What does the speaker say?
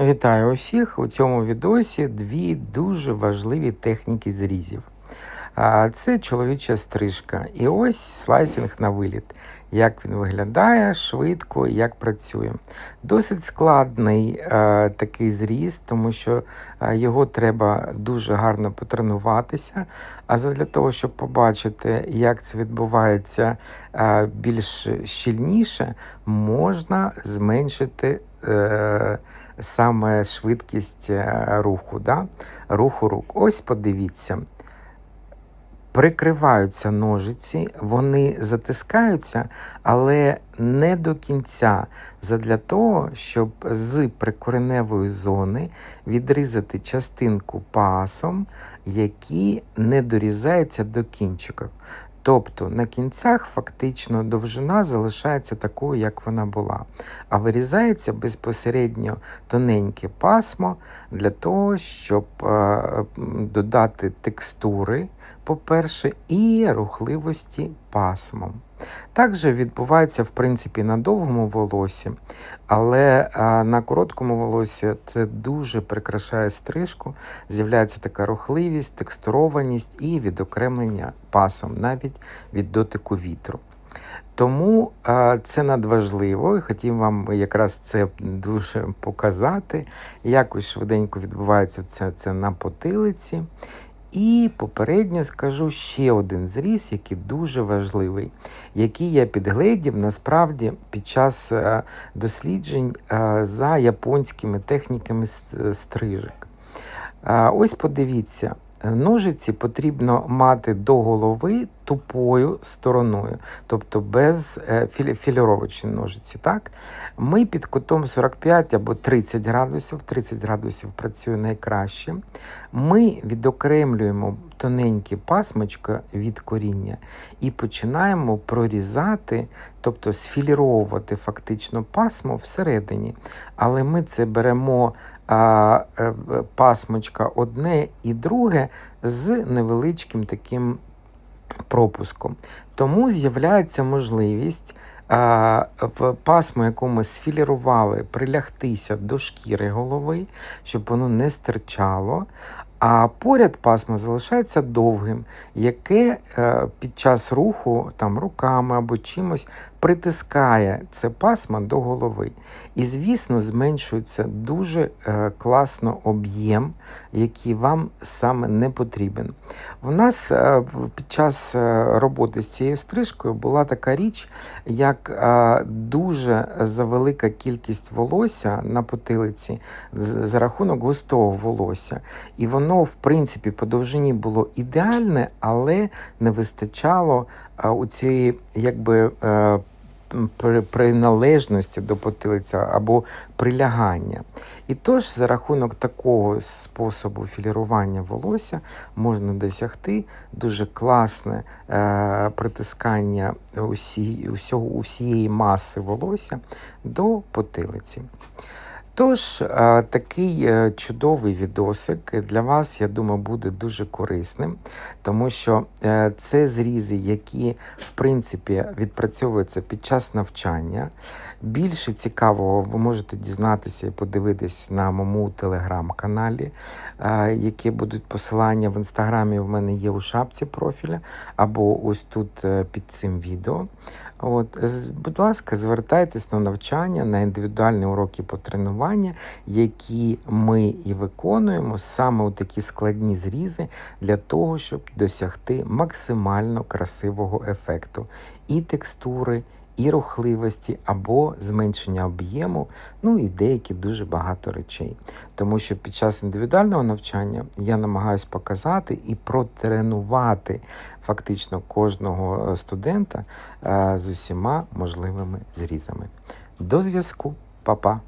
Вітаю усіх! У цьому відосі дві дуже важливі техніки зрізів. Це чоловіча стрижка. І ось слайсинг на виліт. Як він виглядає швидко, як працює. Досить складний е, такий зріз, тому що е, його треба дуже гарно потренуватися. А для того, щоб побачити, як це відбувається е, більш щільніше, можна зменшити. Е, Саме швидкість е, руху, да? руху рук. Ось подивіться, прикриваються ножиці, вони затискаються, але не до кінця. Задля того, щоб з прикореневої зони відрізати частинку пасом, які не дорізаються до кінчиків. Тобто на кінцях фактично довжина залишається такою, як вона була, а вирізається безпосередньо тоненьке пасмо для того, щоб е, додати текстури, по-перше, і рухливості пасмом. Так відбувається, в принципі, на довгому волосі, але на короткому волосі це дуже прикрашає стрижку, з'являється така рухливість, текстурованість і відокремлення пасом, навіть від дотику вітру. Тому це надважливо, і хотів вам якраз це дуже показати. Якось швиденько відбувається це, це на потилиці. І попередньо скажу ще один зріз, який дуже важливий, який я підгледів насправді під час е, досліджень е, за японськими техніками стрижок. Е, ось подивіться, ножиці потрібно мати до голови тупою стороною, тобто без філіровочної ножиці. Так? Ми під кутом 45 або 30 градусів, 30 градусів працює найкраще. Ми відокремлюємо тоненькі пасмочка від коріння і починаємо прорізати, тобто сфіліровувати фактично пасмо всередині. Але ми це беремо а, е, пасмочка одне і друге з невеличким таким пропуском. Тому з'являється можливість в пасму, яку ми сфілірували, прилягтися до шкіри голови, щоб воно не стирчало. А поряд пасма залишається довгим, яке е, під час руху там руками або чимось притискає це пасма до голови. І, звісно, зменшується дуже е, класно об'єм, який вам саме не потрібен. У нас е, під час роботи з цією стрижкою була така річ, як дуже завелика кількість волосся на потилиці за рахунок густого волосся. І воно, в принципі, по довжині було ідеальне, але не вистачало у цієї якби. Приналежності до потилиця або прилягання. І тож, за рахунок такого способу філірування волосся можна досягти дуже класне е, притискання усі, усього, усієї маси волосся до потилиці. Тож, е, такий е, чудовий відосик для вас, я думаю, буде дуже корисним, тому що е, це зрізи, які в принципі відпрацьовуються під час навчання. Більше цікавого ви можете дізнатися і подивитись на моєму телеграм-каналі, які будуть посилання в інстаграмі. В мене є у шапці профіля, або ось тут під цим відео. От, Будь ласка, звертайтесь на навчання, на індивідуальні уроки по тренування, які ми і виконуємо саме у такі складні зрізи для того, щоб досягти максимально красивого ефекту. І текстури і рухливості, або зменшення об'єму, ну і деякі дуже багато речей. Тому що під час індивідуального навчання я намагаюся показати і протренувати фактично кожного е, студента е, з усіма можливими зрізами. До зв'язку, Па-па!